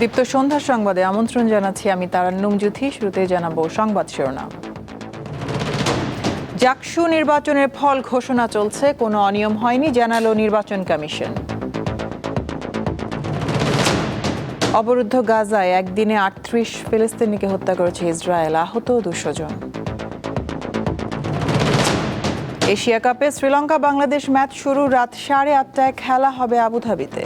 দীপ্ত সন্ধ্যার সংবাদে আমন্ত্রণ জানাচ্ছি আমি তারান্নুম জুথি শুরুতে জানাব সংবাদ শিরোনাম। জাকসু নির্বাচনের ফল ঘোষণা চলছে, কোনো অনিয়ম হয়নি জানালো নির্বাচন কমিশন। অবরুদ্ধ গাজায় একদিনে আটত্রিশ ফিলিস্তিনিকে হত্যা করেছে ইসরায়েল, আহত দুশো জন। এশিয়া কাপে শ্রীলঙ্কা বাংলাদেশ ম্যাচ শুরু রাত সাড়ে আটটায়, খেলা হবে আবুধাবিতে।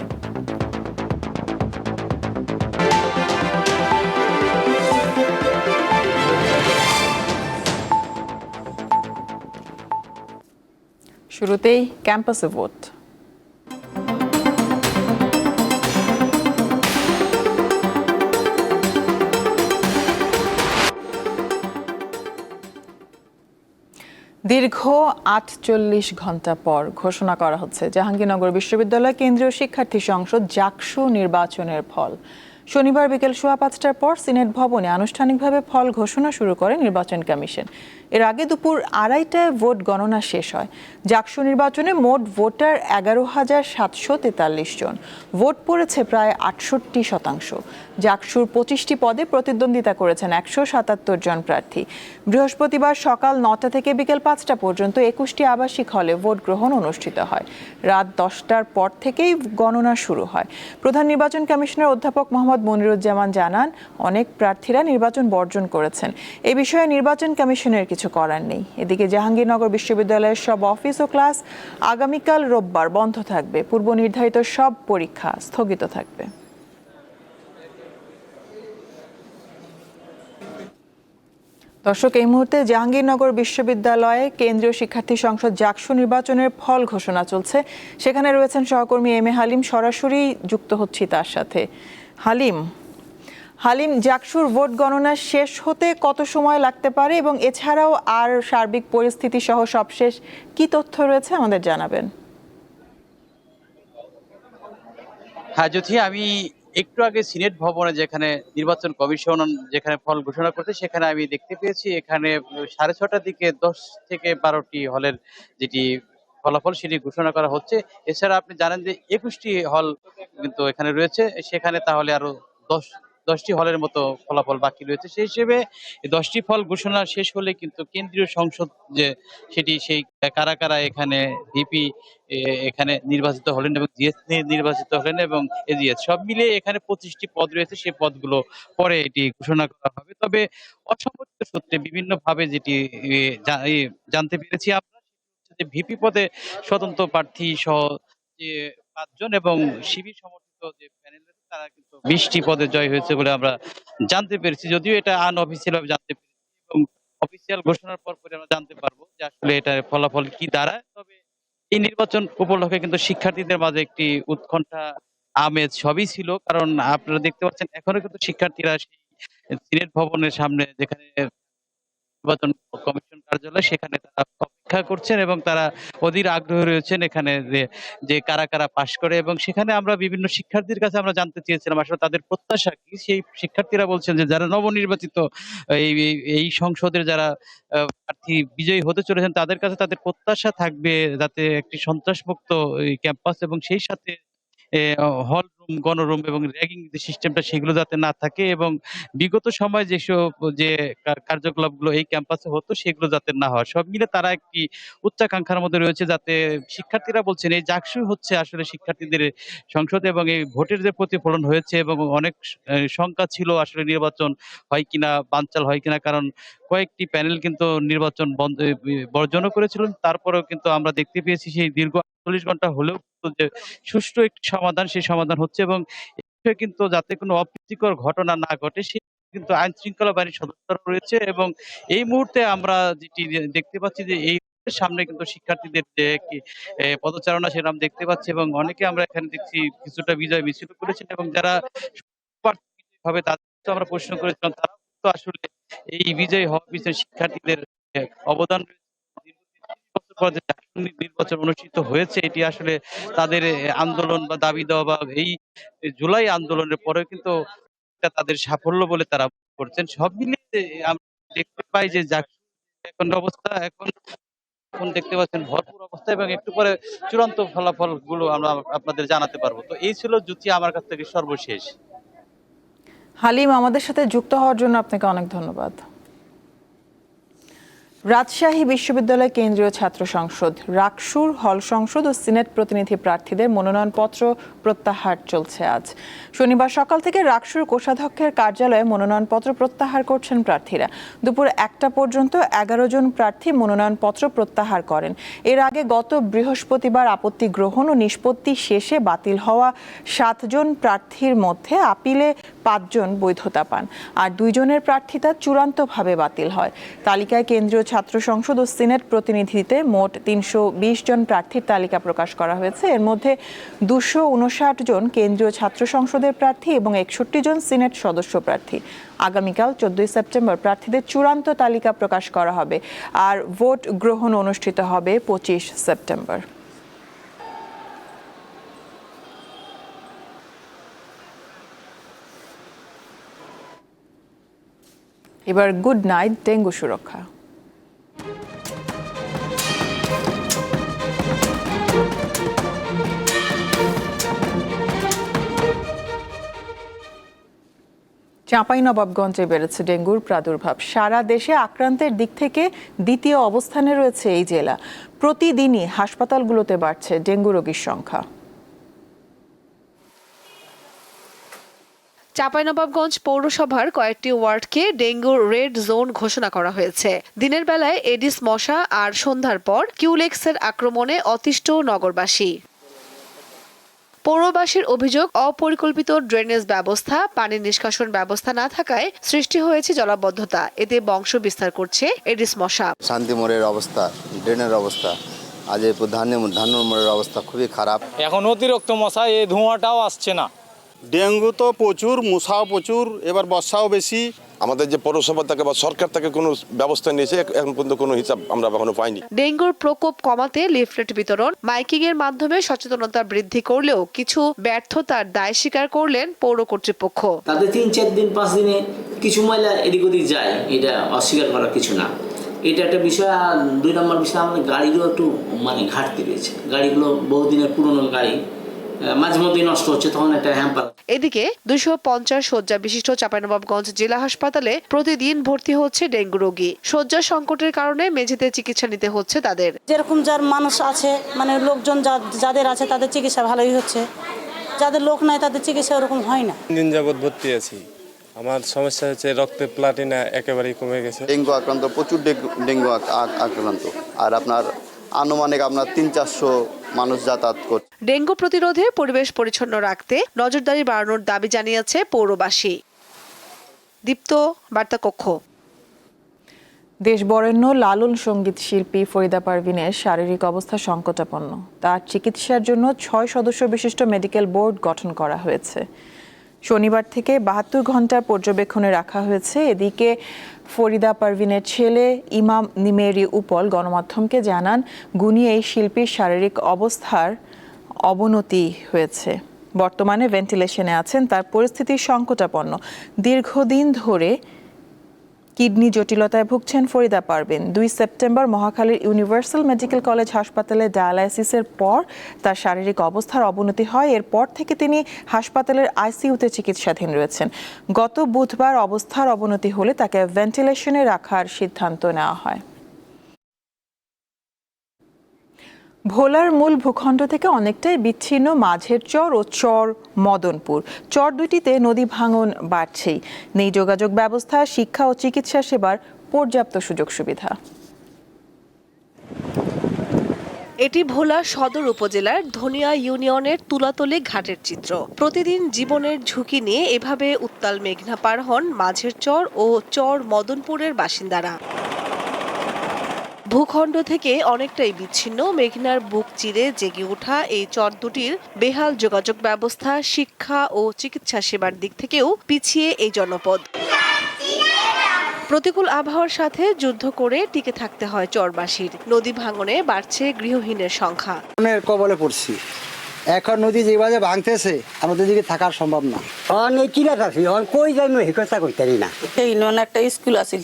শুরুতেই ক্যাম্পাসে ভোট দীর্ঘ আটচল্লিশ ঘণ্টা পর ঘোষণা করা হচ্ছে, জাহাঙ্গীরনগর বিশ্ববিদ্যালয় কেন্দ্রীয় শিক্ষার্থী সংসদ জাকসু নির্বাচনের ফল। শনিবার বিকেল সোয়া পাঁচটার পর সিনেট ভবনে আনুষ্ঠানিকভাবে ফল ঘোষণা শুরু করে নির্বাচন কমিশন। এর আগে দুপুর আড়াইটায় ভোট গণনা শেষ হয়। জাকসু নির্বাচনে মোট ভোটার এগারো হাজার সাতশো তেতাল্লিশ জন। ভোট পড়েছে প্রায় আটষট্টি শতাংশ। জাকসুর পঁচিশটি পদে প্রতিদ্বন্দ্বিতা করেছেন একশো সাতাত্তর জন প্রার্থী। বৃহস্পতিবার সকাল নটা থেকে বিকেল পাঁচটা পর্যন্ত একুশটি আবাসিক হলে ভোট গ্রহণ অনুষ্ঠিত হয়। রাত দশটার পর থেকেই গণনা শুরু হয়। প্রধান নির্বাচন কমিশনার অধ্যাপক মোহাম্মদ মনিরুজ্জামান জানান, অনেক প্রার্থীরা নির্বাচন বর্জন করেছেন। এ বিষয়ে নির্বাচন কমিশনের কিছু করার নেই। এদিকে জাহাঙ্গীরনগর বিশ্ববিদ্যালয়ের সব অফিস ও ক্লাস আগামীকাল রোববার বন্ধ থাকবে। পূর্ব নির্ধারিত সব পরীক্ষা স্থগিত থাকবে। দর্শক, এই মুহূর্তে জাহাঙ্গীরনগর বিশ্ববিদ্যালয়ে কেন্দ্রীয় শিক্ষার্থী সংসদ জাকসু নির্বাচনের ফল ঘোষণা চলছে। সেখানে রয়েছেন সহকর্মী এম এ হালিম। সরাসরি যুক্ত হচ্ছি তার সাথে। হালিম। হালিম, জাকসুর ভোট গণনা শেষ হতে কত সময় লাগতে পারে এবং এছাড়াও আর সার্বিক পরিস্থিতি সহ সবশেষ কি তথ্য রয়েছে আমাদের জানাবেন। হ্যাঁ জ্যোতি, আমি একটু আগে সিনেট ভবনে যেখানে নির্বাচন কমিশন যেখানে ফল ঘোষণা করতে সেখানে আমি দেখতে পেয়েছি, এখানে সাড়ে ছটার দিকে দশ থেকে বারোটি হলের যেটি ফলাফল সেটি ঘোষণা করা হচ্ছে। এছাড়া আপনি জানেন যে একুশটি হল কিন্তু এখানে রয়েছে। সেখানে তাহলে আরও দশ, দশটি হলের মতো ফলাফল বাকি রয়েছে। সেই হিসেবে দশটি ফল ঘোষণা শেষ হলে কিন্তু কেন্দ্রীয় সংসদ যে সেটি সেই কারা কারা এখানে ভিপি এখানে নির্বাচিত হলেন এবং জিএস নির্বাচিত হলেন এবং এজিএস সব মিলিয়ে এখানে পঁচিশটি পদ রয়েছে। সেই পদগুলো পরে এটি ঘোষণা করা হবে। তবে অসংগঠিত সূত্রে বিভিন্নভাবে যেটি জানতে পেরেছি আমরা যে ভিপি পদে স্বতন্ত্র প্রার্থী সহ যে পাঁচজন এবং শিবির সমর্থিত যে প্যানেল তারা কিন্তু বিশটি পদে জয় হয়েছে বলে আমরা জানতে পেরেছি। যদিও এটা আনঅফিসিয়াল ভাবে জানতে পেরেছি এবং অফিসিয়াল ঘোষণার পর পরে আমরা জানতে পারব যে আসলে এটার ফলাফল কি দাঁড়ায়। তবে এই নির্বাচন উপলক্ষে কিন্তু শিক্ষার্থীদের মাঝে একটি উৎকণ্ঠা, আমেজ সবই ছিল। কারণ আপনারা দেখতে পাচ্ছেন, এখনও কিন্তু শিক্ষার্থীরা সেই সিনেট ভবনের সামনে যেখানে নির্বাচন কমিশন কার্যালয়, সেখানে তারা অপেক্ষা করছেন এবং তারা অধীর আগ্রহী রয়েছেন এখানে যে যে কারা কারা পাশ করে এবং সেখানে আমরা বিভিন্ন শিক্ষার্থীর কাছে আমরা জানতে চেয়েছিলাম। আসলে তাদের প্রত্যাশা কি? সেই শিক্ষার্থীরা বলছেন যে, যারা নবনির্বাচিত এই, এই- সংসদের যারা প্রার্থী বিজয়ী হতে চলেছেন, তাদের কাছে তাদের প্রত্যাশা থাকবে যাতে একটি সন্ত্রাসমুক্ত ক্যাম্পাস এবং সেই সাথে হল গণরুম এবং র্যাগিং যে সিস্টেমটা সেগুলো যাতে না থাকে এবং বিগত সময় যেসব যে কার্যকলাপগুলো এই ক্যাম্পাসে হতো সেগুলো যাতে না হয়। সব মিলে তারা একটি উচ্চাকাঙ্ক্ষার মধ্যে রয়েছে যাতে শিক্ষার্থীরা বলছেন, এই জাকসু হচ্ছে আসলে শিক্ষার্থীদের সংসদ এবং এই ভোটের যে প্রতিফলন হয়েছে এবং অনেক শঙ্কা ছিল আসলে নির্বাচন হয় কিনা, বানচাল হয় কিনা, কারণ কয়েকটি প্যানেল কিন্তু নির্বাচন বন্ধ বর্জনও করেছিলেন। তারপরেও কিন্তু আমরা দেখতে পেয়েছি সেই দীর্ঘ আটচল্লিশ ঘণ্টা হলেও যে সুষ্ঠু একটি সমাধান, সেই সমাধান হচ্ছে এবং কিন্তু যাতে কোনো অপ্রীতিকর ঘটনা না ঘটে, সে কিন্তু আইন শৃঙ্খলা বাহিনীর সদস্যরা রয়েছে এবং এই মুহূর্তে আমরা যেটি দেখতে পাচ্ছি যে এই সামনে কিন্তু শিক্ষার্থীদের যে একটি পদচারণা সেরকম দেখতে পাচ্ছি এবং অনেকে আমরা এখানে দেখছি কিছুটা বিজয় মিছিল করেছেন এবং যারা ভাবে তাদের আমরা প্রশ্ন করেছিলাম তারা তো আসলে এই বিজয় হওয়ার পিছনে শিক্ষার্থীদের অবদান রয়েছে। দীর্ঘ ৩০ বছর পর যে জাতীয় নির্বাচন অনুষ্ঠিত হয়েছে, এটি আসলে তাদের আন্দোলন বা দাবি দেওয়া বা এই জুলাই আন্দোলনের পরে কিন্তু তাদের সাফল্য বলে তারা করছেন। সব মিলিয়ে দেখতে পাই যে এখন অবস্থা, এখন এখন দেখতে পাচ্ছেন ভরপুর অবস্থা এবং একটু পরে চূড়ান্ত ফলাফলগুলো আমরা আপনাদের জানাতে পারব। তো এই ছিল জুতি আমার কাছ থেকে সর্বশেষ। হালিম, আমাদের সাথে যুক্ত হওয়ার জন্য আপনাকে অনেক ধন্যবাদ। রাজশাহী বিশ্ববিদ্যালয় কেন্দ্রীয় ছাত্র সংসদ, রাকসুর হল সংসদ ও সিনেট প্রতিনিধি প্রার্থীদের মনোনয়নপত্র প্রত্যাহার চলছে আজ। শনিবার সকাল থেকে রাকসুর কোষাধ্যক্ষের কার্যালয়ে মনোনয়নপত্র প্রত্যাহার করছেন প্রার্থীরা। দুপুর একটা পর্যন্ত এগারো জন প্রার্থী মনোনয়নপত্র প্রত্যাহার করেন। এর আগে গত বৃহস্পতিবার আপত্তি গ্রহণ ও নিষ্পত্তি শেষে বাতিল হওয়া সাতজন প্রার্থীর মধ্যে আপিলে পাঁচজন বৈধতা পান। আর দুইজনের প্রার্থিতা চূড়ান্তভাবে বাতিল হয়। তালিকায় কেন্দ্রীয় ছাত্র সংসদ ও সিনেট প্রতিনিধিতে মোট তিনশো বিশ জন প্রার্থীর তালিকা প্রকাশ করা হয়েছে। এর মধ্যে দুশো উনষাট জন কেন্দ্রীয় ছাত্র সংসদের প্রার্থী এবং একষট্টি জন সিনেট সদস্য প্রার্থী। আগামীকাল চোদ্দই সেপ্টেম্বর প্রার্থীদের চূড়ান্ত তালিকা প্রকাশ করা হবে আর ভোট গ্রহণ অনুষ্ঠিত হবে পঁচিশ সেপ্টেম্বর। এবার গুড নাইট, ডেঙ্গু সুরক্ষা। চাঁপাইনবাবগঞ্জে বেড়েছে ডেঙ্গুর প্রাদুর্ভাব। সারা দেশে আক্রান্তের দিক থেকে দ্বিতীয় অবস্থানে রয়েছে এই জেলা। প্রতিদিনই হাসপাতালগুলোতে বাড়ছে ডেঙ্গু রোগীর সংখ্যা। চাঁপাইনবাবগঞ্জ পৌরসভার কয়েকটি ওয়ার্ডকে ডেঙ্গুর রেড জোন ঘোষণা করা হয়েছে। দিনের বেলায় এডিস মশা আর সন্ধ্যার পর কিউলেক্সের আক্রমণে অতিষ্ঠ নগরবাসী। পৌরবাসীর অভিযোগ অপরিকল্পিত ড্রেনেজ ব্যবস্থা পানি নিষ্কাশন ব্যবস্থা না থাকায় সৃষ্টি হয়েছে জলাবদ্ধতা। এতে বংশ বিস্তার করছে এডিস মশা। শান্তি মোড়ের অবস্থা ড্রেনের অবস্থা আজ এই ধান্য ধান্য মোড়ের অবস্থা খুবই খারাপ। এখন অতিরিক্ত মশা এই ধোঁয়াটাও আসছে না। ডেঙ্গু তো প্রচুর মশাও প্রচুর এবার বর্ষাও বেশি। আমাদের যে পৌরসভা থেকে বা সরকার থেকে কোনো ব্যবস্থা নিয়েছে এখন পর্যন্ত কোনো হিসাব আমরা এখনও পাইনি। ডেঙ্গুর প্রকোপ কমাতে লিফলেট বিতরণ মাইকিং এর মাধ্যমে সচেতনতা বৃদ্ধি করলেও কিছু ব্যর্থতার দায় স্বীকার করলেন পৌর কর্তৃপক্ষ। তাতে তিন চার দিন পাঁচ দিনে কিছু ময়লা এদিক ওদিক যায় এটা অস্বীকার করার কিছু না। এটা একটা বিষয় আর দুই নম্বর বিষয় আমাদের গাড়িগুলো একটু মানে ঘাটতি রয়েছে। গাড়িগুলো বহুদিনের পুরনো গাড়ি মাঝে মধ্যেই নষ্ট হচ্ছে তখন একটা হ্যাম্পার এদিকে দুশো পঞ্চাশ শয্যা বিশিষ্ট চাঁপাইনবাবগঞ্জ জেলা হাসপাতালে প্রতিদিন ভর্তি হচ্ছে ডেঙ্গু রোগী। শয্যা সংকটের কারণে মেঝেতে চিকিৎসা নিতে হচ্ছে তাদের। যেরকম যার মানুষ আছে মানে লোকজন যাদের আছে তাদের চিকিৎসা ভালোই হচ্ছে। যাদের লোক নাই তাদের চিকিৎসা ওরকম হয় না। দিন যাবৎ ভর্তি আছি। আমার সমস্যা হচ্ছে রক্তে প্লাটিনা একেবারেই কমে গেছে। ডেঙ্গু আক্রান্ত প্রচুর ডেঙ্গু- ডেঙ্গু আক- আক- আক্রান্ত। আর আপনার আনুমানিক আপনার তিন চারশো মানুষ যাতায়াত করছে। ডেঙ্গু প্রতিরোধে পরিবেশ পরিচ্ছন্ন রাখতে নজরদারি বাড়ানোর দাবি জানিয়েছে পৌরবাসী। দীপ্ত বার্তা কক্ষ। দেশ বরেণ্য লালন সংগীত শিল্পী ফরিদা পারভিনের শারীরিক অবস্থা সংকটাপন্ন। তার চিকিৎসার জন্য ছয় সদস্য বিশিষ্ট মেডিকেল বোর্ড গঠন করা হয়েছে। শনিবার থেকে বাহাত্তর ঘণ্টার পর্যবেক্ষণে রাখা হয়েছে। এদিকে ফরিদা পারভিনের ছেলে ইমাম নিমেরি উপল গণমাধ্যমকে জানান গুনি এই শিল্পীর শারীরিক অবস্থার অবনতি হয়েছে। বর্তমানে ভেন্টিলেশনে আছেন, তার পরিস্থিতি সংকটাপন্ন। দীর্ঘদিন ধরে কিডনি জটিলতায় ভুগছেন ফরিদা পারবেন দুই সেপ্টেম্বর মহাখালীর ইউনিভার্সাল মেডিকেল কলেজ হাসপাতালে ডায়ালাইসিসের পর তার শারীরিক অবস্থার অবনতি হয়। এরপর থেকে তিনি হাসপাতালের আইসিইউতে চিকিৎসাধীন রয়েছেন। গত বুধবার অবস্থার অবনতি হলে তাকে ভেন্টিলেশনে রাখার সিদ্ধান্ত নেওয়া হয়। ভোলার মূল ভূখণ্ড থেকে অনেকটাই বিচ্ছিন্ন মাঝের চর ও চর মদনপুর। চর দুটিতে নদী ভাঙন বাড়ছেই। নেই যোগাযোগ ব্যবস্থা, শিক্ষা ও চিকিৎসা সেবার পর্যাপ্ত সুযোগ সুবিধা। এটি ভোলা সদর উপজেলার ধনিয়া ইউনিয়নের তুলাতলি ঘাটের চিত্র। প্রতিদিন জীবনের ঝুঁকি নিয়ে এভাবে উত্তাল মেঘনা পার হন মাঝের চর ও চর মদনপুরের বাসিন্দারা। ভূখণ্ড থেকে অনেকটাই বিচ্ছিন্ন। মেঘনার বুক চিরে জেগে ওঠা এই চর দুটির বেহাল যোগাযোগ ব্যবস্থা শিক্ষা ও চিকিৎসা সেবার দিক থেকেও পিছিয়ে এই জনপদ। প্রতিকূল আবহাওয়ার সাথে যুদ্ধ করে টিকে থাকতে হয় চরবাসীর। নদী ভাঙনে বাড়ছে গৃহহীনের সংখ্যা। অনেক কবলে পড়ছি। এখন নদী যেভাবে ভাঙতেছে আমাদের দিকে থাকার সম্ভব না। অনেক কিনা থাকি অন কই যাই হিকতা করতে না। এই নন একটা স্কুল আছিল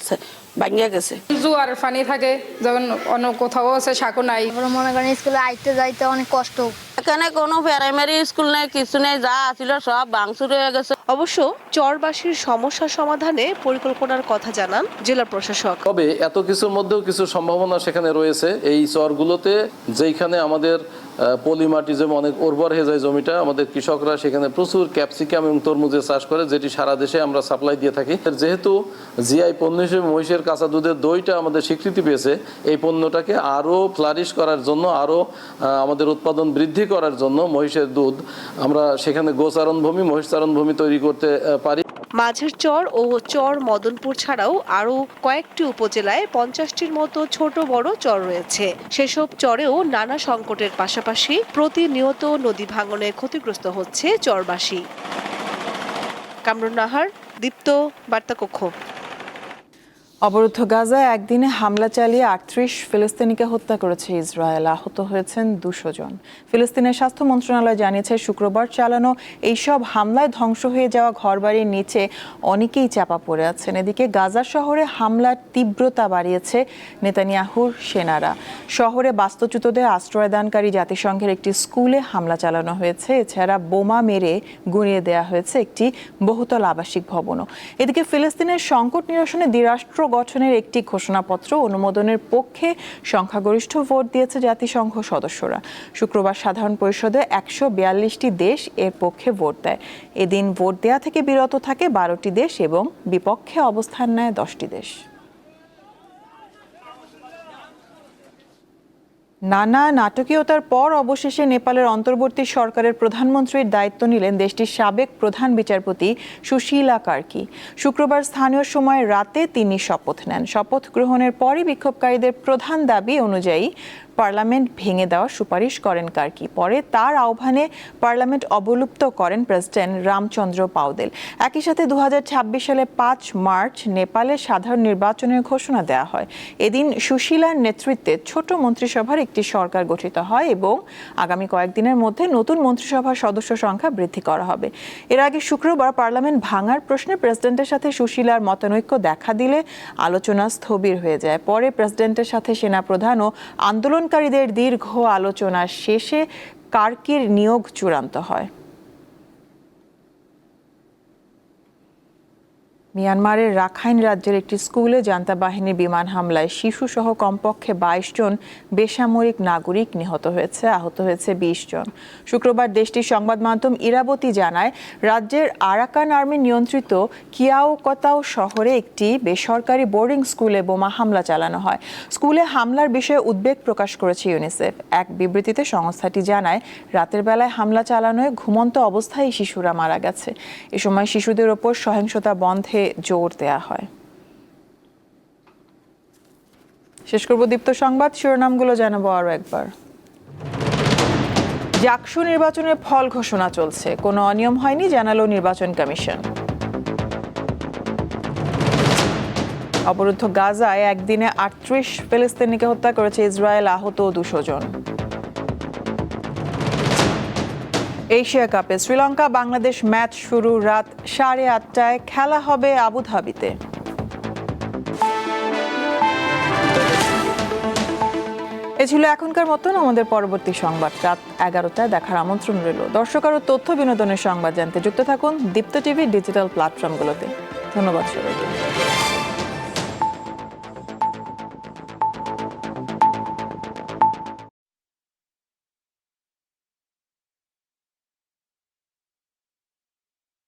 ভাঙ্গিয়া গেছে। জোয়ার পানি থাকে যেমন অন্য কোথাও আছে সাঁকো নাই। মনে করেন স্কুলে আইতে যাইতে অনেক কষ্ট। এখানে কোনো প্রাইমারি স্কুল নেই কিছু নেই যা আছিল সব ভাঙচুর হয়ে গেছে। অবশ্য চরবাসীর সমস্যা সমাধানে পরিকল্পনার কথা জানান জেলা প্রশাসক। তবে এত কিছুর মধ্যেও কিছু সম্ভাবনা সেখানে রয়েছে। এই চরগুলোতে যেখানে আমাদের পলিমাটি যেমন অনেক উর্বর হয়ে যায় জমিটা আমাদের কৃষকরা সেখানে প্রচুর ক্যাপসিকাম এবং তরমুজের চাষ করে যেটি সারা দেশে আমরা সাপ্লাই দিয়ে থাকি। যেহেতু জিআই পণ্য হিসেবে মহিষের কাঁচা দুধের দইটা আমাদের স্বীকৃতি পেয়েছে এই পণ্যটাকে আরও ফ্লারিশ করার জন্য আরও আমাদের উৎপাদন বৃদ্ধি করার জন্য মহিষের দুধ আমরা সেখানে গোচারণ ভূমি মহিষচারণ ভূমি তৈরি করতে পারি। মাঝের চর ও চর মদনপুর ছাড়াও আরও কয়েকটি উপজেলায় পঞ্চাশটির মতো ছোট বড় চর রয়েছে। সেসব চরেও নানা সংকটের পাশাপাশি প্রতিনিয়ত নদী ভাঙনে ক্ষতিগ্রস্ত হচ্ছে চরবাসী। কামরুন নাহার, দীপ্ত, বার্তাকক্ষ। অবরুদ্ধ গাজায় একদিনে হামলা চালিয়ে আটত্রিশ ফিলিস্তিনিকে হত্যা করেছে ইসরায়েল। আহত হয়েছেন দুশো জন। ফিলিস্তিনের স্বাস্থ্য মন্ত্রণালয় জানিয়েছে, শুক্রবার চালানো এইসব হামলায় ধ্বংস হয়ে যাওয়া ঘরবাড়ির নিচে অনেকেই চাপা পড়ে আছেন। এদিকে গাজা শহরে হামলার তীব্রতা বাড়িয়েছে নেতানিয়াহুর সেনারা। শহরে বাস্তুচ্যুতদের আশ্রয়দানকারী জাতিসংঘের একটি স্কুলে হামলা চালানো হয়েছে। এছাড়া বোমা মেরে গুঁড়িয়ে দেওয়া হয়েছে একটি বহুতল আবাসিক ভবনও। এদিকে ফিলিস্তিনের সংকট নিরসনে দ্বিরাষ্ট্র গঠনের একটি ঘোষণাপত্র অনুমোদনের পক্ষে সংখ্যাগরিষ্ঠ ভোট দিয়েছে জাতিসংঘ সদস্যরা। শুক্রবার সাধারণ পরিষদে একশো বিয়াল্লিশটি দেশ এর পক্ষে ভোট দেয়। এদিন ভোট দেয়া থেকে বিরত থাকে বারোটি দেশ এবং বিপক্ষে অবস্থান নেয় দশটি দেশ। নানা নাটকীয়তার পর অবশেষে নেপালের অন্তর্বর্তী সরকারের প্রধানমন্ত্রীর দায়িত্ব নিলেন দেশটির সাবেক প্রধান বিচারপতি সুশীলা কার্কি। শুক্রবার স্থানীয় সময় রাতে তিনি শপথ নেন। শপথ গ্রহণের পরই বিক্ষোভকারীদের প্রধান দাবি অনুযায়ী পার্লামেন্ট ভেঙে দেওয়ার সুপারিশ করেন কার্কি। পরে তার আহ্বানে পার্লামেন্ট অবলুপ্ত করেন প্রেসিডেন্ট রামচন্দ্র পাউদেল। একই সাথে দু হাজার ছাব্বিশ সালে পাঁচ মার্চ নেপালে সাধারণ নির্বাচনের ঘোষণা দেওয়া হয়। এদিন সুশীলার নেতৃত্বে ছোট মন্ত্রিসভার একটি সরকার গঠিত হয় এবং আগামী কয়েকদিনের মধ্যে নতুন মন্ত্রিসভার সদস্য সংখ্যা বৃদ্ধি করা হবে। এর আগে শুক্রবার পার্লামেন্ট ভাঙার প্রশ্নে প্রেসিডেন্টের সাথে সুশীলার মতানৈক্য দেখা দিলে আলোচনা স্থবির হয়ে যায়। পরে প্রেসিডেন্টের সাথে সেনাপ্রধান ও আন্দোলনকারীদের দীর্ঘ আলোচনা শেষে কার্কির নিয়োগ চূড়ান্ত হয়। মিয়ানমারের রাখাইন রাজ্যের একটি স্কুলে জান্তা বাহিনীর বিমান হামলায় শিশুসহ কমপক্ষে বাইশ জন বেসামরিক নাগরিক নিহত হয়েছে, আহত হয়েছে বিশ জন। শুক্রবার দেশটির সংবাদ মাধ্যম ইরাবতী জানায়, রাজ্যের আরাকান আর্মি নিয়ন্ত্রিত কিয়াওকতাও শহরে একটি বেসরকারি বোর্ডিং স্কুলে বোমা হামলা চালানো হয়। স্কুলে হামলার বিষয়ে উদ্বেগ প্রকাশ করেছে ইউনিসেফ। এক বিবৃতিতে সংস্থাটি জানায়, রাতের বেলায় হামলা চালানোয় ঘুমন্ত অবস্থায় শিশুরা মারা গেছে। এ সময় শিশুদের ওপর সহিংসতা বন্ধে জোর দেয়া হয়। শেষ করব দীপ্ত সংবাদ, শিরোনামগুলো জানাব আরও একবার। জাকসু নির্বাচনের ফল ঘোষণা চলছে, কোনো অনিয়ম হয়নি, জানালো নির্বাচন কমিশন। অবরুদ্ধ গাজায় একদিনে আটত্রিশ ফিলিস্তিনিকে হত্যা করেছে ইসরায়েল, আহত দুশো জন। এশিয়া কাপে শ্রীলঙ্কা, বাংলাদেশ ম্যাচ শুরু রাত সাড়ে আটটায়। খেলা হবে আবুধাবিতে। এ ছিল এখনকার মতন আমাদের পরবর্তী সংবাদ। রাত এগারোটায় দেখার আমন্ত্রণ রইল। দর্শক আরও তথ্য বিনোদনের সংবাদ জানতে যুক্ত থাকুন দীপ্ত টিভি ডিজিটাল প্ল্যাটফর্মগুলোতে। ধন্যবাদ সবাইকে।